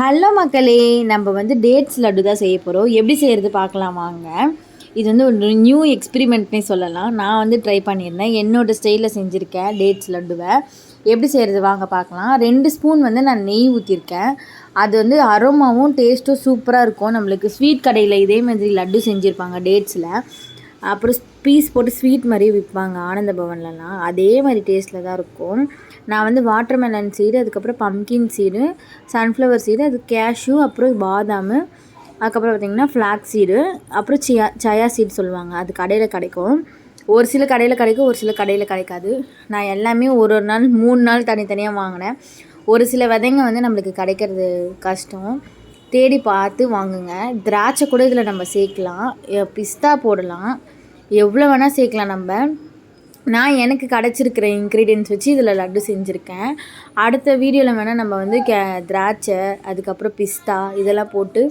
Hello மக்களே நம்ம வந்து டேட்ஸ் லட்டு தான் செய்ய போகிறோம் எப்படி செய்கிறது பார்க்கலாம் வாங்க. இது வந்து ஒரு நியூ எக்ஸ்பிரிமெண்ட்னே சொல்லலாம். நான் வந்து ட்ரை பண்ணியிருந்தேன். என்னோடய ஸ்டைலில் செஞ்சுருக்கேன் டேட்ஸ் லட்டுவை. எப்படி செய்கிறது வாங்க பார்க்கலாம். ரெண்டு ஸ்பூன் வந்து நான் நெய் ஊற்றிருக்கேன் அது வந்து அரோமாவும் டேஸ்ட்டும் சூப்பராக இருக்கும். நம்மளுக்கு ஸ்வீட் கடையில் இதே மாதிரி லட்டு செஞ்சுருப்பாங்க டேட்ஸில் அப்புறம் பீஸ் போட்டு ஸ்வீட் மாதிரியே விற்பாங்க ஆனந்த பவன்லலாம். அதே மாதிரி டேஸ்ட்டில் தான் இருக்கும். நான் வந்து வாட்டர்மெலன் சீடு அதுக்கப்புறம் பம்கின் சீடு சன்ஃப்ளவர் சீடு அது கேஷ்யூ அப்புறம் பாதாம் அதுக்கப்புறம் பார்த்திங்கன்னா ஃப்ளாக் சீடு அப்புறம் சியா சயா சீடு சொல்லுவாங்க. அது கடையில் கிடைக்கும். ஒரு சில கடையில் கிடைக்கும் ஒரு சில கடையில் கிடைக்காது. நான் எல்லாமே ஒரு ஒரு நாள் மூணு நாள் தனித்தனியாக வாங்கினேன். ஒரு சில விதைங்க வந்து நம்மளுக்கு கிடைக்கிறது கஷ்டம். தேடி பார்த்து வாங்குங்க. திராட்சை கூட இதில் நம்ம சேர்க்கலாம். பிஸ்தா போடலாம். எவ்வளோ வேணால் சேர்க்கலாம் நம்ம. நான் எனக்கு கிடச்சிருக்கிற இன்க்ரீடியன்ஸ் வச்சு இதில் லட்டு செஞ்சுருக்கேன். அடுத்த வீடியோவில் வேணால் நம்ம வந்து கே திராட்சை அதுக்கப்புறம் பிஸ்தா இதெல்லாம் போட்டு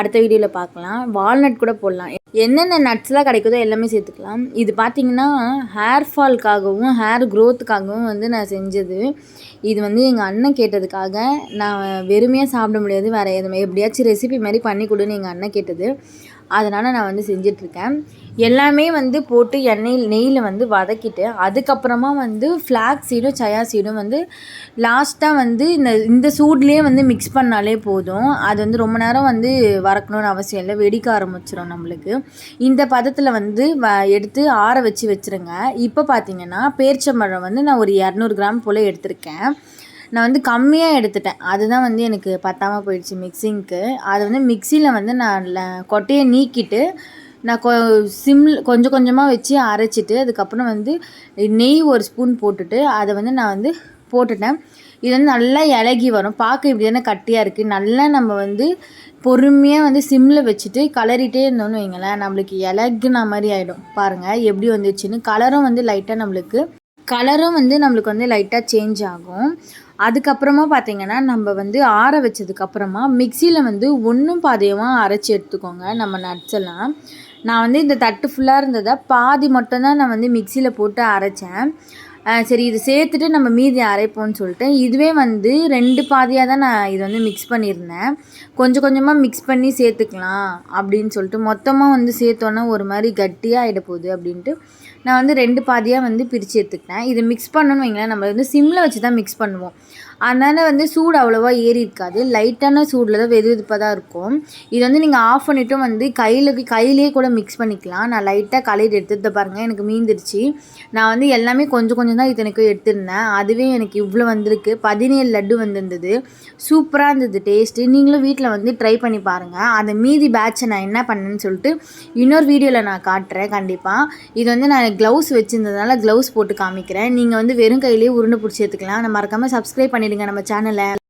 அடுத்த வீடியோவில் பார்க்கலாம். வால்நட் கூட போடலாம். என்னென்ன நட்ஸ்லாம் கிடைக்குதோ எல்லாமே சேர்த்துக்கலாம். இது பார்த்திங்கன்னா ஹேர் ஃபால்க்காகவும் ஹேர் க்ரோத்துக்காகவும் வந்து நான் செஞ்சது. இது வந்து எங்கள் அண்ணன் கேட்டதுக்காக. நான் வெறுமையாக சாப்பிட முடியாது வேறு எதுவுமே. எப்படியாச்சும் ரெசிபி மாதிரி பண்ணி கொடுன்னு எங்கள் அண்ணன் கேட்டது. அதனால் நான் வந்து செஞ்சிட்ருக்கேன். எல்லாமே வந்து போட்டு எண்ணெயில் நெய்யில் வந்து வதக்கிட்டு அதுக்கப்புறமா வந்து ஃப்ளாக் சீடும் சயா சீடும் வந்து லாஸ்ட்டாக வந்து இந்த இந்த சூட்லேயே வந்து மிக்ஸ் பண்ணாலே போதும். அது வந்து ரொம்ப நேரம் வந்து வறக்கணும்னு அவசியம் இல்லை. வெடிக்க ஆரம்பிச்சிடும் நம்மளுக்கு. இந்த பதத்தில் வந்து வ எடுத்து ஆற வச்சு வச்சுருங்க. இப்போ பார்த்தீங்கன்னா பேரிச்சம்பழம் வந்து நான் ஒரு இரநூறு கிராம் போல் எடுத்திருக்கேன். நான் வந்து கம்மியாக எடுத்துட்டேன். அதுதான் வந்து எனக்கு பத்தாமல் போயிடுச்சு மிக்சிங்க்கு அதை வந்து மிக்சியில் வந்து நான் கொட்டையை நீக்கிட்டு நான் கொ சிம் கொஞ்சம் கொஞ்சமாக வச்சு அரைச்சிட்டு அதுக்கப்புறம் வந்து நெய் ஒரு ஸ்பூன் போட்டுட்டு அதை வந்து நான் வந்து போட்டுட்டேன். இது வந்து நல்லா இலகி வரும். பார்க்க இப்படி தானே கட்டியாக இருக்குது நல்லா நம்ம வந்து பொறுமையாக வந்து சிம்மில் வச்சுட்டு கலரிட்டே இருந்தோம்னு வைங்களேன் நம்மளுக்கு இலகுன மாதிரி ஆகிடும் பாருங்கள் எப்படி வந்துச்சுன்னு. கலரும் வந்து லைட்டாக நம்மளுக்கு கலரும் வந்து நம்மளுக்கு வந்து லைட்டாக சேஞ்ச் ஆகும். அதுக்கப்புறமா பார்த்திங்கன்னா நம்ம வந்து ஆற வச்சதுக்கப்புறமா மிக்சியில் வந்து ஒன்றும் பாதியமாக அரைச்சி எடுத்துக்கோங்க நம்ம நட்ஸ் எல்லாம். நான் வந்து இந்த தட்டு ஃபுல்லாக இருந்ததை பாதி மட்டும்தான் நான் வந்து மிக்சியில் போட்டு அரைச்சேன். சரி இது சேர்த்துட்டு நம்ம மீதி அரைப்போம்னு சொல்லிட்டு இதுவே வந்து ரெண்டு பாதியாக தான் நான் இது வந்து மிக்ஸ் பண்ணியிருந்தேன். கொஞ்சம் கொஞ்சமாக மிக்ஸ் பண்ணி சேர்த்துக்கலாம் அப்படின்னு சொல்லிட்டு மொத்தமாக வந்து சேர்த்தோன்னா ஒரு மாதிரி கட்டியாக ஆகிட போகுது அப்படின்ட்டு நான் வந்து ரெண்டு பாதியாக வந்து பிரித்து எடுத்துக்கிட்டேன். இதை மிக்ஸ் பண்ணணும்னு வைங்களேன் நம்ம வந்து சிம்மில் வச்சு தான் மிக்ஸ் பண்ணுவோம். அதனால் வந்து சூடு அவ்வளோவா ஏறி இருக்காது. லைட்டான சூடில் தான் வெது வெதுப்பாக தான் இருக்கும். இது வந்து நீங்கள் ஆஃப் பண்ணிவிட்டும் வந்து கையில் கையிலே கூட மிக்ஸ் பண்ணிக்கலாம். நான் லைட்டாக கலையிட்டு எடுத்துகிட்டு பாருங்கள் எனக்கு மீந்துருச்சு நான் வந்து எல்லாமே கொஞ்சம் கொஞ்சம் தான் இத்தனைக்கும் எடுத்திருந்தேன். அதுவே எனக்கு இவ்வளோ வந்திருக்கு. பதினேழு லட்டு வந்திருந்தது. சூப்பராக இருந்தது டேஸ்ட்டு நீங்களும் வீட்டில் வந்து ட்ரை பண்ணி பாருங்கள் அந்த மீதி பேட்சை நான் என்ன பண்ணேன்னு சொல்லிட்டு இன்னொரு வீடியோவில் நான் காட்டுறேன் கண்டிப்பாக இது வந்து நான் க்ளவுஸ் வச்சுருந்ததுனால க்ளவுஸ் போட்டு காமிக்கிறேன். நீங்கள் வந்து வெறும் கையிலேயே உருண்டை பிடிச்சி எடுத்துக்கலாம். நான் மறக்காமல் சப்ஸ்கிரைப் பண்ணிவிடுங்க நம்ம சேனலை